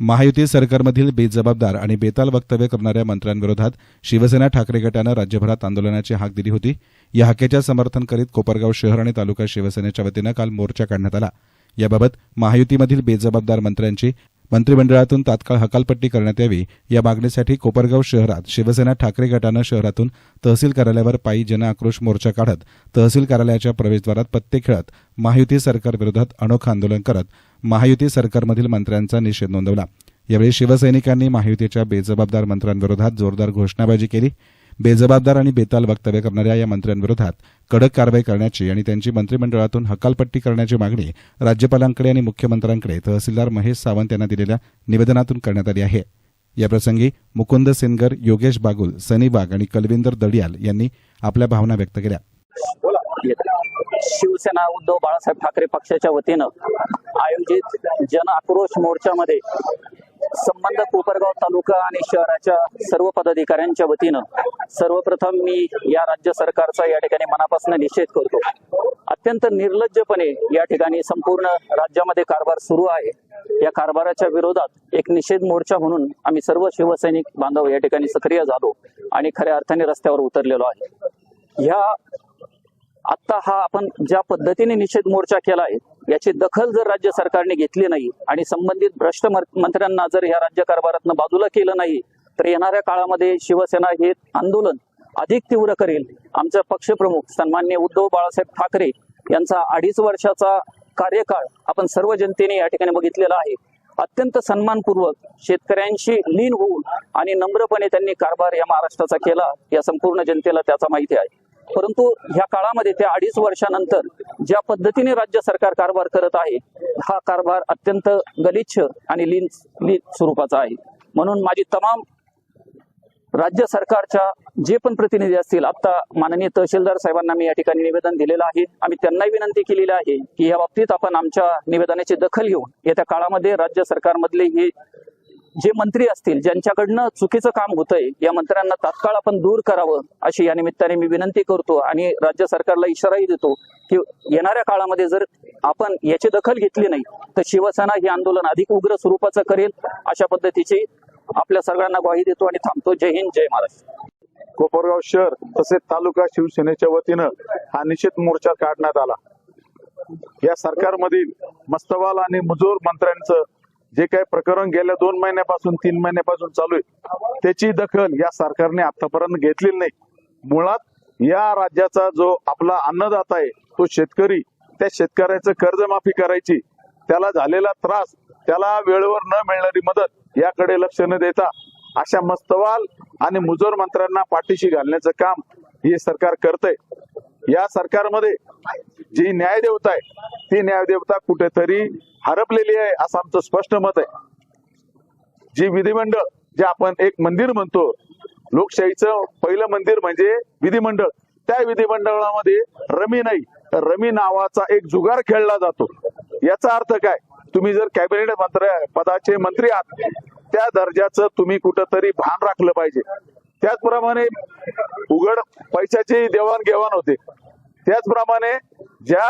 महायुती सरकारमधील बेजबाबदार आणि बेताल वक्तव्य करणाऱ्या मंत्र्यांविरोधात शिवसेना ठाकरे गटानं राज्यभरात आंदोलनाची हाक दिली होती. या हाकेच्या समर्थन करीत कोपरगाव शहर आणि तालुका शिवसेनेच्या वतीनं काल मोर्चा काढण्यात आला. याबाबत महायुतीमधील बेजबाबदार मंत्र्यांची मंत्रिमंडळातून तात्काळ हकालपट्टी करण्यात यावी या मागणीसाठी कोपरगाव शहरात शिवसेना ठाकरे गटानं शहरातून तहसील कार्यालयावर पायी जनआक्रोश मोर्चा काढत तहसील कार्यालयाच्या प्रवेशद्वारात पत्ते खेळत महायुती सरकारविरोधात अनोखं आंदोलन करत महायुती सरकारमधील मंत्र्यांचा निषेध नोंदवला. यावेळी शिवसैनिकांनी महायुतीच्या बेजबाबदार मंत्र्यांविरोधात जोरदार घोषणाबाजी केली. बेजबाबदार आणि बेताल वक्तव्य करणाऱ्या या मंत्र्यांविरोधात कडक कारवाई करण्याची आणि त्यांची मंत्रिमंडळातून हकालपट्टी करण्याची मागणी राज्यपालांकडे आणि मुख्यमंत्र्यांकडे तहसीलदार महेश सावंत यांना दिलेल्या निवेदनातून करण्यात आली आहे. याप्रसंगी मुकुंद सेनगर योगेश बागुल सनी बाग आणि कलविंदर दडियाल यांनी आपल्या भावना व्यक्त केल्या. शिवसेना उद्धव बाळासाहेब ठाकरे पक्षाच्या वतीनं आयोजित जन आक्रोश मोर्चामध्ये संबंध कोपरगाव तालुका आणि शहराच्या सर्व पदाधिकाऱ्यांच्या वतीनं सर्वप्रथम मी या राज्य सरकारचा या ठिकाणी मनापासून निषेध करतो. अत्यंत निर्लज्जपणे या ठिकाणी संपूर्ण राज्यामध्ये कारभार सुरू आहे. या कारभाराच्या विरोधात एक निषेध मोर्चा म्हणून आम्ही सर्व शिवसैनिक बांधव या ठिकाणी सक्रिय झालो आणि खऱ्या अर्थाने रस्त्यावर उतरलेलो आहे. ह्या आता हा आपण ज्या पद्धतीने निषेध मोर्चा केला आहे याची दखल जर राज्य सरकारने घेतली नाही आणि संबंधित भ्रष्ट मंत्र्यांना जर या राज्य कारभारातनं बाजूला केलं नाही तर येणाऱ्या काळामध्ये शिवसेना हे आंदोलन अधिक तीव्र करेल. आमचा पक्षप्रमुख सन्मान्य उद्धव बाळासाहेब ठाकरे यांचा अडीच वर्षाचा कार्यकाळ आपण सर्व जनतेने या ठिकाणी बघितलेला आहे. अत्यंत सन्मानपूर्वक शेतकऱ्यांशी लीन होऊन आणि नम्रपणे त्यांनी कारभार या महाराष्ट्राचा केला या संपूर्ण जनतेला त्याचा माहिती आहे. परंतु ह्या काळामध्ये त्या अडीच वर्षानंतर ज्या पद्धतीने राज्य सरकार कारभार करत आहे हा कारभार अत्यंत गलिच्छ आणि लीन लीन स्वरूपाचा आहे. म्हणून माझी तमाम राज्य सरकारच्या जे पण प्रतिनिधी असतील आता माननीय तहसीलदार साहेबांना मी या ठिकाणी निवेदन दिलेलं आहे. आम्ही त्यांनाही विनंती केलेली आहे की या बाबतीत आपण आमच्या निवेदनाची दखल घेऊन येत्या काळामध्ये राज्य सरकारमधले हे जे मंत्री असतील ज्यांच्याकडनं चुकीचं काम होतंय या मंत्र्यांना तात्काळ आपण दूर करावं अशी या निमित्ताने मी विनंती करतो आणि राज्य सरकारला इशाराही देतो की येणाऱ्या काळामध्ये जर आपण याची दखल घेतली नाही तर शिवसेना हे आंदोलन अधिक उग्र स्वरूपाचं करेल अशा पद्धतीची आपल्या सगळ्यांना ग्वाही देतो आणि थांबतो. जय हिंद जय महाराष्ट्र. कोपरगाव शहर तसेच तालुका शिवसेनेच्या वतीनं हा निषेध मोर्चा काढण्यात आला. या सरकारमधील मस्तवाल आणि मुजोर मंत्र्यांचं जे काही प्रकरण गेल्या दोन महिन्यापासून तीन महिन्यापासून चालू आहे त्याची दखल या सरकारने आतापर्यंत घेतलेली नाही. मुळात या राज्याचा जो आपला अन्नदाता आहे तो शेतकरी त्या शेतकऱ्याचं कर्जमाफी करायची त्याला झालेला त्रास त्याला वेळेवर न मिळणारी मदत याकडे लक्ष न देता अशा मस्तवाल आणि मुजोर मंत्र्यांना पाठीशी घालण्याचं काम हे सरकार करतंय. या सरकारमध्ये जी न्यायदेवता आहे ती न्यायदेवता कुठेतरी हरपलेली आहे असं आमचं स्पष्ट मत आहे. जी विधिमंडळ जे आपण एक मंदिर म्हणतो लोकशाहीचं पहिलं मंदिर म्हणजे विधिमंडळ. त्या विधिमंडळामध्ये रमी नाही तर रमी नावाचा एक जुगार खेळला जातो. याचा अर्थ काय? तुम्ही जर कॅबिनेट मंत्र पदाचे मंत्री आहात त्या दर्जाचं तुम्ही कुठंतरी भान राखलं पाहिजे. त्याचप्रमाणे उघड पैशाची देवाणघेवाण होते. त्याचप्रमाणे ज्या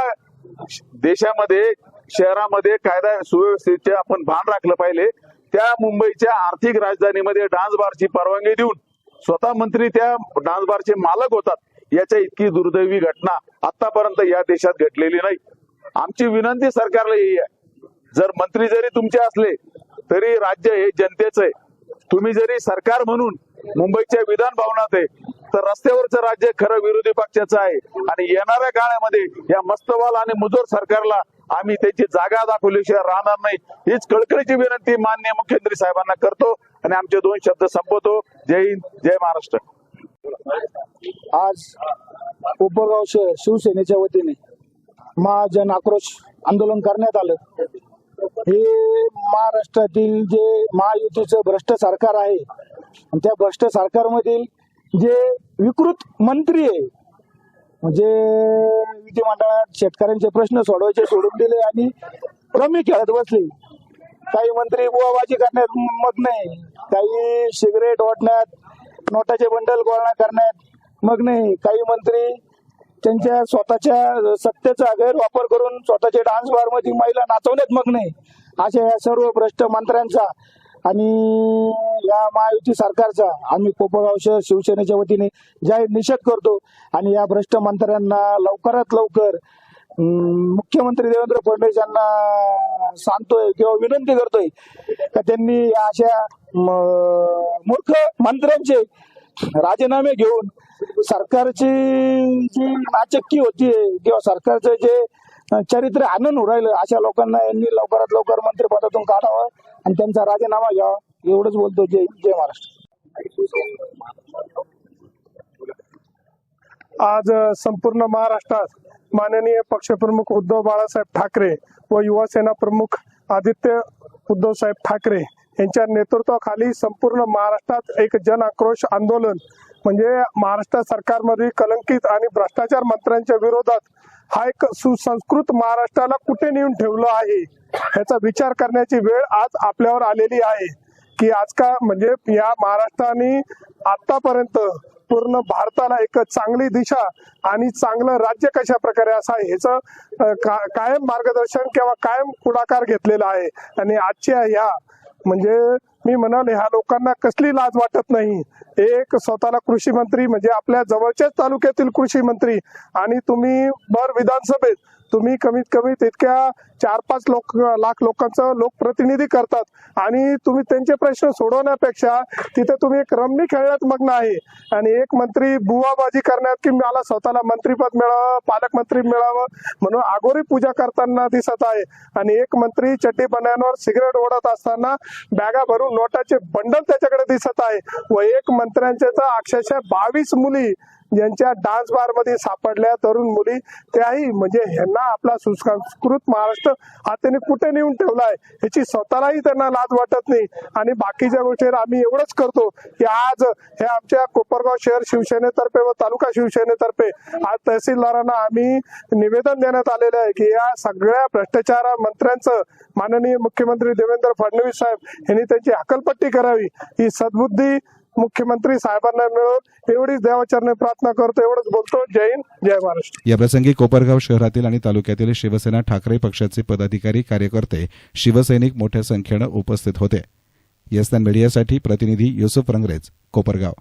देशामध्ये शहरामध्ये कायदा सुव्यवस्थेचे आपण भान राखलं पाहिजे त्या मुंबईच्या आर्थिक राजधानीमध्ये डान्स बारची परवानगी देऊन स्वतः मंत्री त्या डान्स बारचे मालक होतात याच्या इतकी दुर्दैवी घटना आतापर्यंत या देशात घडलेली नाही. आमची विनंती सरकारला ही आहे. जर मंत्री जरी तुमचे असले तरी राज्य हे जनतेचं आहे. तुम्ही जरी सरकार म्हणून मुंबईच्या विधान भवनात आहे तर रस्त्यावरचं राज्य खरं विरोधी पक्षाचं आहे. आणि येणाऱ्या काळामध्ये या मस्तवाल आणि मुजोर सरकारला आम्ही त्याची जागा दाखवल्याशिवाय राहणार नाही. हीच कळकळीची विनंती माननीय मुख्यमंत्री साहेबांना करतो आणि आमचे दोन शब्द संपवतो. जय हिंद जय महाराष्ट्र. आज उपगाव शहर शिवसेनेच्या वतीने महाजन आक्रोश आंदोलन करण्यात आलं. हे महाराष्ट्रातील जे महायुतीचं भ्रष्ट सरकार आहे त्या भ्रष्ट सरकारमधील जे विकृत मंत्री आहे म्हणजे विधिमंडळात शेतकऱ्यांचे प्रश्न सोडवायचे सोडून दिले आणि रमी खेळत बसले. काही मंत्री बुवाबाजी करण्यात मग नाही काही सिगरेट ओढण्यात नोटाचे बंडल गोळा करण्यात मग नाही काही मंत्री त्यांच्या स्वतःच्या सत्तेचा गैरवापर करून स्वतःचे डान्स बारमध्ये महिला नाचवण्यात मग नाही अशा या सर्व भ्रष्ट मंत्र्यांचा आणि या महायुती सरकारचा आम्ही कोपरगाव शहर शिवसेनेच्या वतीने जाहीर निषेध करतो. आणि या भ्रष्ट मंत्र्यांना लवकरात लवकर मुख्यमंत्री देवेंद्र फडणवीस यांना सांगतोय किंवा विनंती करतोय का त्यांनी या अशा मूर्ख मंत्र्यांचे राजीनामे घेऊन सरकारची जी नाचक्की होती किंवा सरकारचं जे चरित्र आनंद राहिलं अशा लोकांना यांनी लवकरात लवकर मंत्रिपदातून काढावं. आणि त्यांचा राजीनामा घ्यावा एवढंच बोलतो. जय जय महाराष्ट्र. आज संपूर्ण महाराष्ट्रात माननीय पक्षप्रमुख उद्धव बाळासाहेब ठाकरे व युवासेना प्रमुख आदित्य उद्धव साहेब ठाकरे यांच्या नेतृत्वाखाली संपूर्ण महाराष्ट्रात एक जन आक्रोश आंदोलन म्हणजे महाराष्ट्र सरकारमध्ये कलंकित आणि भ्रष्टाचार मंत्र्यांच्या विरोधात हा एक सुसंस्कृत महाराष्ट्राला कुठे नेऊन ठेवलं आहे? ह्याचा विचार करण्याची वेळ आज आपल्यावर आलेली आहे. की आज का म्हणजे या महाराष्ट्राने आतापर्यंत पूर्ण भारताला एक चांगली दिशा आणि चांगलं राज्य कशा प्रकारे असा ह्याचं का- कायम मार्गदर्शन किंवा कायम पुढाकार घेतलेला आहे. आणि आजच्या ह्या म्हणजे मी म्हणाल ह्या लोकांना कसली लाज वाटत नाही. एक स्वतःला कृषी मंत्री म्हणजे आपल्या जवळच्याच तालुक्यातील कृषी मंत्री आणि तुम्ही भर विधानसभेत तुम्ही कमीत कमी तितक्या चार पाच लोक लाख लोकांचं लोकप्रतिनिधी करतात आणि तुम्ही त्यांचे प्रश्न सोडवण्यापेक्षा तिथे तुम्ही एक रमणी खेळण्यात मग्न आहे. आणि एक मंत्री बुवाबाजी करण्यात की मला स्वतःला मंत्रीपद मिळावं पालकमंत्री मिळावं म्हणून आगोरी पूजा करताना दिसत आहे. आणि एक मंत्री चड्डी बन्यांवर सिगरेट ओढत असताना बॅगा भरून नोटाचे बंडल त्याच्याकडे दिसत आहे व एक मंत्र्यांच्या तर अक्षरशः बावीस मुली ज्यांच्या डान्स बारमध्ये सापडल्या. तरुण मुली त्याही म्हणजे ह्यांना आपला सुसंस्कृत महाराष्ट्र हा त्यांनी कुठे नेऊन ठेवलाय ह्याची स्वतःलाही त्यांना लाज वाटत नाही. आणि बाकीच्या गोष्टीवर आम्ही एवढंच करतो की आज हे आमच्या कोपरगाव शहर शिवसेनेतर्फे व तालुका शिवसेनेतर्फे आज तहसीलदारांना आम्ही निवेदन देण्यात आलेलं आहे की या सगळ्या भ्रष्टाचार मंत्र्यांचं माननीय मुख्यमंत्री देवेंद्र फडणवीस साहेब यांनी त्यांची हकलपट्टी करावी. ही सद्बुद्धी मुख्यमंत्री साहेबांना मिळून एवढीच देवाचरणी प्रार्थना करतो एवढंच बोलतो. जय हिंद जय महाराष्ट्र. या प्रसंगी कोपरगाव शहरातील आणि तालुक्यातील शिवसेना ठाकरे पक्षाचे पदाधिकारी कार्यकर्ते शिवसैनिक मोठ्या संख्येनं उपस्थित होते. येसनान मीडियासाठी प्रतिनिधी युसुफ रंगरेज कोपरगाव.